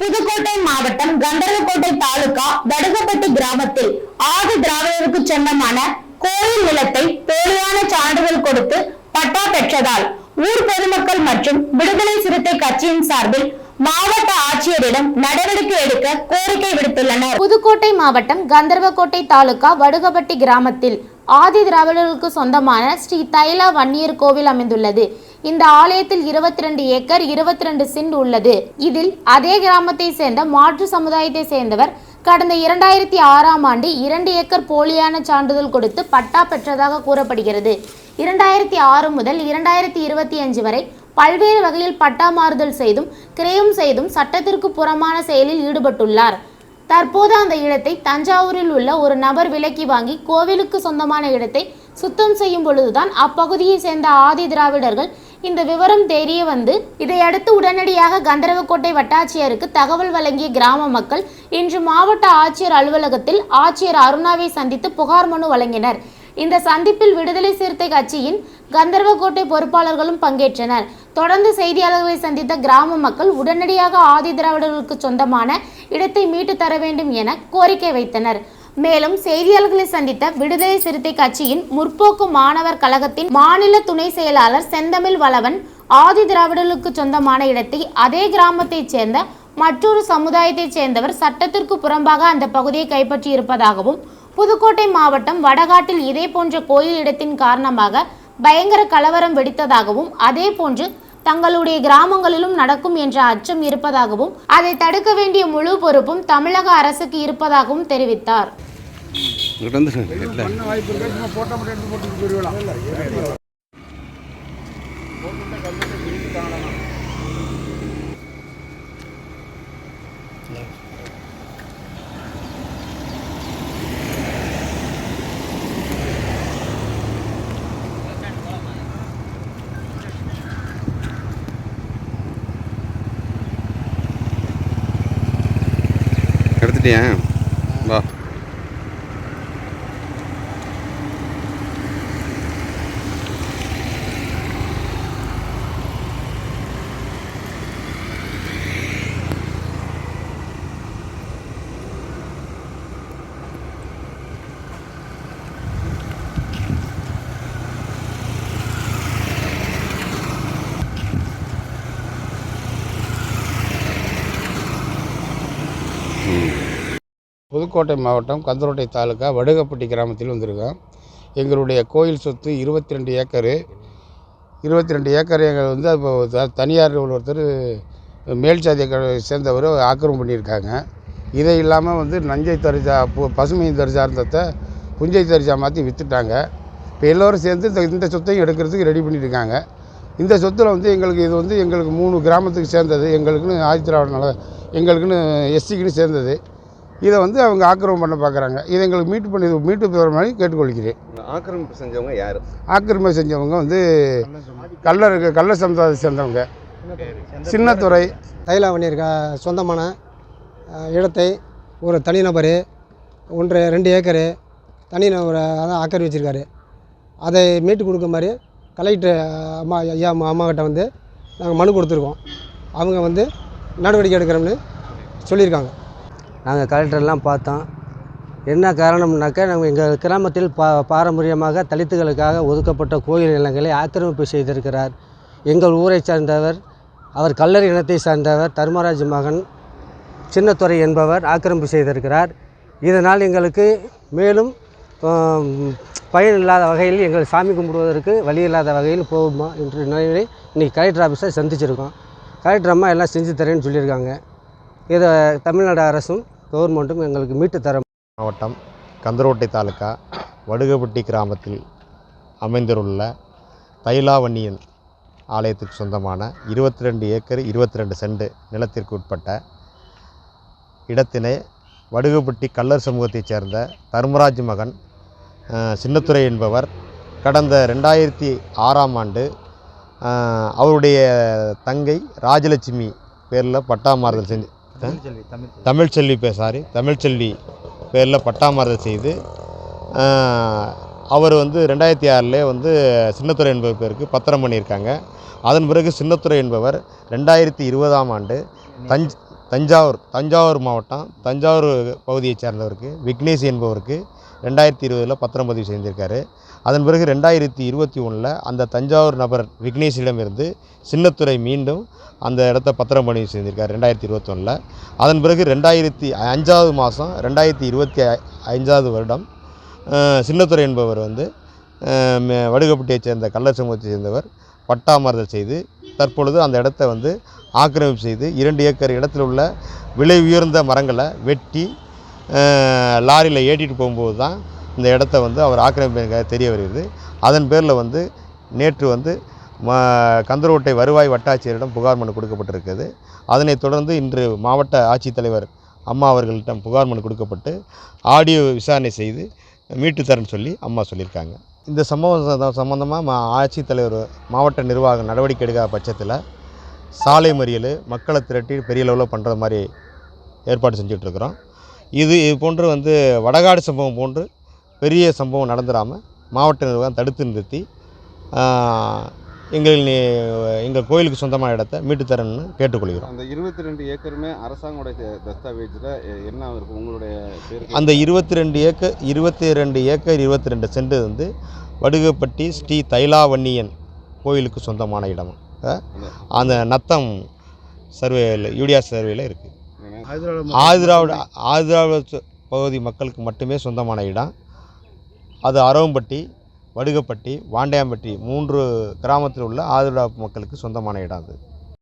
புதுக்கோட்டை மாவட்டம் கண்டரகோட்டை தாலுகா வடுகப்பட்டி கிராமத்தில் ஆதி திராவிடருக்கு சொந்தமான கோயில் நிலத்தை போலியான சான்றிதழ் கொடுத்து பட்டா பெற்றதால் ஊர் பொதுமக்கள் மற்றும் விடுதலை சிறுத்தை கட்சியின் சார்பில் மாவட்ட ஆட்சியரிடம் நடவடிக்கை எடுக்க கோரிக்கை விடுத்துள்ளனர். புதுக்கோட்டை மாவட்டம் கந்தர்வக்கோட்டை தாலுகா வடுகப்பட்டி கிராமத்தில் ஆதி திராவிடர்களுக்கு சொந்தமான ஸ்ரீ தைலா வன்னியர் கோவில் அமைந்துள்ளது. இந்த ஆலயத்தில் இருபத்தி ரெண்டு ஏக்கர் இருபத்தி ரெண்டு சிண்ட் உள்ளது. இதில் அதே கிராமத்தை சேர்ந்த மாற்று சமுதாயத்தை சேர்ந்தவர் கடந்த இரண்டாயிரத்தி ஆறாம் ஆண்டு இரண்டு ஏக்கர் போலியான சான்றிதழ் கொடுத்து பட்டா பெற்றதாக கூறப்படுகிறது. இரண்டாயிரத்தி ஆறு முதல் இரண்டாயிரத்தி இருபத்தி அஞ்சு வரை பல்வேறு வகையில் பட்டா மாறுதல் செய்தும் கிரயம் செய்தும் சட்டத்திற்கு புறமான செயலில் ஈடுபட்டுள்ளார். தற்போது அந்த இடத்தை தஞ்சாவூரில் உள்ள ஒரு நபர் விலக்கி வாங்கி கோவிலுக்கு சொந்தமான இடத்தை சுத்தம் செய்யும் பொழுதுதான் அப்பகுதியை சேர்ந்த ஆதி திராவிடர்கள் இந்த விவரம் தெரிய வந்து இதையடுத்து உடனடியாக கந்தரவக்கோட்டை வட்டாட்சியருக்கு தகவல் வழங்கிய கிராம மக்கள் இன்று மாவட்ட ஆட்சியர் அலுவலகத்தில் ஆட்சியர் அருணாவை சந்தித்து புகார் மனு வழங்கினர். இந்த சந்திப்பில் விடுதலை சிறுத்தை கட்சியின் கந்தர்வக்கோட்டை பொறுப்பாளர்களும் பங்கேற்றனர். தொடர்ந்து செய்தியாளர்களை சந்தித்த கிராம மக்கள் உடனடியாக ஆதி திராவிடர்களுக்கு சொந்தமான இடத்தை மீட்டு தர வேண்டும் என கோரிக்கை வைத்தனர். மேலும் செய்தியாளர்களை சந்தித்த விடுதலை சிறுத்தை கட்சியின் முற்போக்கு மாணவர் கழகத்தின் மாநில துணை செயலாளர் செந்தமிழ் வளவன் ஆதி திராவிடர்களுக்கு சொந்தமான இடத்தை அதே கிராமத்தைச் சேர்ந்த மற்றொரு சமுதாயத்தைச் சேர்ந்தவர் சட்டத்திற்கு புறம்பாக அந்த பகுதியை கைப்பற்றி இருப்பதாகவும் புதுக்கோட்டை மாவட்டம் வடகாட்டில் இதே போன்ற கோயில் இடத்தின் காரணமாக பயங்கர கலவரம் வெடித்ததாகவும் அதே போன்று தங்களுடைய கிராமங்களிலும் நடக்கும் என்ற அச்சம் இருப்பதாகவும் அதை தடுக்க வேண்டிய முழு பொறுப்பும் தமிழக அரசுக்கு இருப்பதாகவும் தெரிவித்தார். இங்கிட்ட எடுத்துட்டியா புதுக்கோட்டை மாவட்டம் கந்தரோட்டை தாலுக்கா வடுகப்பட்டி கிராமத்தில் வந்திருக்கோம். எங்களுடைய கோயில் சொத்து இருபத்தி ரெண்டு ஏக்கரு. இருபத்தி ரெண்டு ஏக்கர் எங்கள் வந்து இப்போ தனியார் ஒருத்தர் மேல் சாதியை சேர்ந்தவர் ஆக்கிரமம் பண்ணியிருக்காங்க. இதை இல்லாமல் வந்து நஞ்சை தரிசா பு- பசுமை தரிசா இருந்ததை புஞ்சை தரிசா மாற்றி விற்றுட்டாங்க இப்போ எல்லோரும் சேர்ந்து இந்த இந்த சொத்தையும் எடுக்கிறதுக்கு ரெடி பண்ணியிருக்காங்க. இந்த சொத்தில் வந்து எங்களுக்கு இது வந்து எங்களுக்கு மூணு கிராமத்துக்கு சேர்ந்தது. எங்களுக்குன்னு ஆதித்திராவிட நல எங்களுக்குன்னு எஸ்சிக்குன்னு சேர்ந்தது. இதை வந்து அவங்க ஆக்கிரமம் பண்ண பார்க்குறாங்க. இதை எங்களுக்கு மீட்டு பண்ணி மீட்டு பெற மாதிரி கேட்டுக்கொள்கிறேன். ஆக்கிரமிப்பு செஞ்சவங்க யார்? ஆக்கிரமிப்பு செஞ்சவங்க வந்து கல்லர் கள்ள சமுதாயத்தை சேர்ந்தவங்க. சின்னத்துறை. தைலாவணியருக்கு சொந்தமான அஹ், இடத்தை ஒரு தனிநபர் ஒன்று ரெண்டு ஏக்கரு தனிநபர் அதான் ஆக்கிரமி வச்சுருக்காரு. அதை மீட்டு கொடுக்க மாதிரி கலெக்டர் அம்மா ஐயா அம்மா அம்மாக்கிட்ட வந்து நாங்கள் மனு கொடுத்துருக்கோம். அவங்க வந்து நடவடிக்கை எடுக்கிறோம்னு சொல்லியிருக்காங்க. நாங்கள் கலெக்டர்லாம் பார்த்தோம். என்ன காரணம்னாக்கா நாங்கள் எங்கள் கிராமத்தில் பா பாரம்பரியமாக தலித்துகளுக்காக ஒதுக்கப்பட்ட கோயில் நிலங்களை ஆக்கிரமிப்பு செய்திருக்கிறார். எங்கள் ஊரை சார்ந்தவர் அவர் கல்லர் இனத்தை சார்ந்தவர் தர்மராஜ் மகன் சின்னத்துறை என்பவர் ஆக்கிரமிப்பு செய்திருக்கிறார். இதனால் எங்களுக்கு மேலும் பயன் இல்லாத வகையில் எங்கள் சாமி கும்பிடுவதற்கு வழி இல்லாத வகையில் போகுமா என்ற நிலையிலே இன்றைக்கி கலெக்டர் ஆஃபீஸை சந்திச்சிருக்கோம். கலெக்டர் அம்மா எல்லாம் செஞ்சு தரேன்னு சொல்லியிருக்காங்க. இதை தமிழ்நாடு அரசும் கவர்மெண்ட்டும் எங்களுக்கு மீட்டு தர மாவட்டம் கந்தரோட்டை தாலுக்கா வடுகப்பட்டி கிராமத்தில் அமைந்துள்ள தைலாவண்ணியன் ஆலயத்துக்கு சொந்தமான இருபத்தி ரெண்டு ஏக்கர் இருபத்தி ரெண்டு சென்ட் நிலத்திற்கு உட்பட்ட இடத்தினை வடுகப்பட்டி கல்லர் சமூகத்தைச் சேர்ந்த தர்மராஜ் மகன் சின்னத்துறை என்பவர் கடந்த ரெண்டாயிரத்தி ஆறாம் ஆண்டு அவருடைய தங்கை ராஜலட்சுமி பேரில் பட்டா மாறுதல் செஞ்சு தமிழ்ச்செல்வி பே சாரி தமிழ்ச்செல்வி பேரில் பட்டா மாறுதல் செய்து அவர் வந்து ரெண்டாயிரத்தி ஆறில் வந்து சின்னத்துறை என்பவர் பேருக்கு பத்திரம் பண்ணியிருக்காங்க. அதன் பிறகு சின்னத்துறை என்பவர் ரெண்டாயிரத்தி இருபதாம் ஆண்டு தஞ்ச் தஞ்சாவூர் தஞ்சாவூர் மாவட்டம் தஞ்சாவூர் பகுதியைச் சேர்ந்தவருக்கு விக்னேஷ் என்பவருக்கு ரெண்டாயிரத்தி இருபதில் பத்திரப்பதிவு செய்திருக்காரு. அதன் பிறகு ரெண்டாயிரத்தி இருபத்தி ஒன்றில் அந்த தஞ்சாவூர் நபர் விக்னேஷிடமிருந்து சின்னத்துறை மீண்டும் அந்த இடத்த பத்திரம் பதிவு செய்திருக்கார் ரெண்டாயிரத்தி இருபத்தொன்னில் அதன் பிறகு ரெண்டாயிரத்தி அஞ்சாவது மாதம் ரெண்டாயிரத்தி இருபத்தி அஞ்சாவது வருடம் சின்னத்துறை என்பவர் வந்து வடுகப்பட்டியைச் சேர்ந்த கள்ளர் சமூகத்தைச் சேர்ந்தவர் பட்டாமறுதல் செய்து தற்பொழுது அந்த இடத்த வந்து ஆக்கிரமிப்பு செய்து இரண்டு ஏக்கர் இடத்தில் உள்ள விலை உயர்ந்த மரங்களை வெட்டி லாரியில் ஏற்றிட்டு போகும்போது தான் இந்த இடத்த வந்து அவர் ஆக்கிரமிப்பு தெரிய வருகிறது. அதன் பேரில் வந்து நேற்று வந்து ம கந்தரோட்டை வருவாய் வட்டாட்சியரிடம் புகார் மனு கொடுக்கப்பட்டிருக்கிறது. அதனைத் தொடர்ந்து இன்று மாவட்ட ஆட்சித்தலைவர் அம்மா அவர்களிடம் புகார் மனு கொடுக்கப்பட்டு ஆடியோ விசாரணை செய்து மீட்டு தரேன்னு சொல்லி அம்மா சொல்லியிருக்காங்க. இந்த சம்பவம் சம்மந்தமாக மா ஆட்சித்தலைவர் மாவட்ட நிர்வாகம் நடவடிக்கை எடுக்காத பட்சத்தில் சாலை மறியல் மக்களை திரட்டி பெரிய லெவலில் பண்ணுற மாதிரி ஏற்பாடு செஞ்சிட்ருக்குறோம். இது இது போன்று வந்து வடகாடு சம்பவம் போன்று பெரிய சம்பவம் நடந்துடாமல் மாவட்ட நிர்வாகம் தடுத்து நிறுத்தி எங்கள் எங்கள் கோயிலுக்கு சொந்தமான இடத்த மீட்டு தரேன்னு கேட்டுக்கொள்கிறோம். அந்த இருபத்தி ரெண்டு ஏக்கருமே அரசாங்கோடைய தஸ்தாவேஜில் என்ன இருக்கும் உங்களுடைய அந்த இருபத்தி ரெண்டு ஏக்கர் இருபத்தி ரெண்டு ஏக்கர் இருபத்தி ரெண்டு சென்ட் வந்து வடுகப்பட்டி ஸ்ரீ தைலாவண்ணியன் கோயிலுக்கு சொந்தமான இடம்? அந்த நத்தம் சர்வேயில் யூடியா சர்வேயில் இருக்குது ஆதிராவிட ஆதிராவிட பகுதி மக்களுக்கு மட்டுமே சொந்தமான இடம். அது அரவம்பட்டி வடுகப்பட்டி வாண்டியாம்பட்டி மூன்று கிராமத்தில் உள்ள ஆதிராவிட மக்களுக்கு சொந்தமான இடம் அது.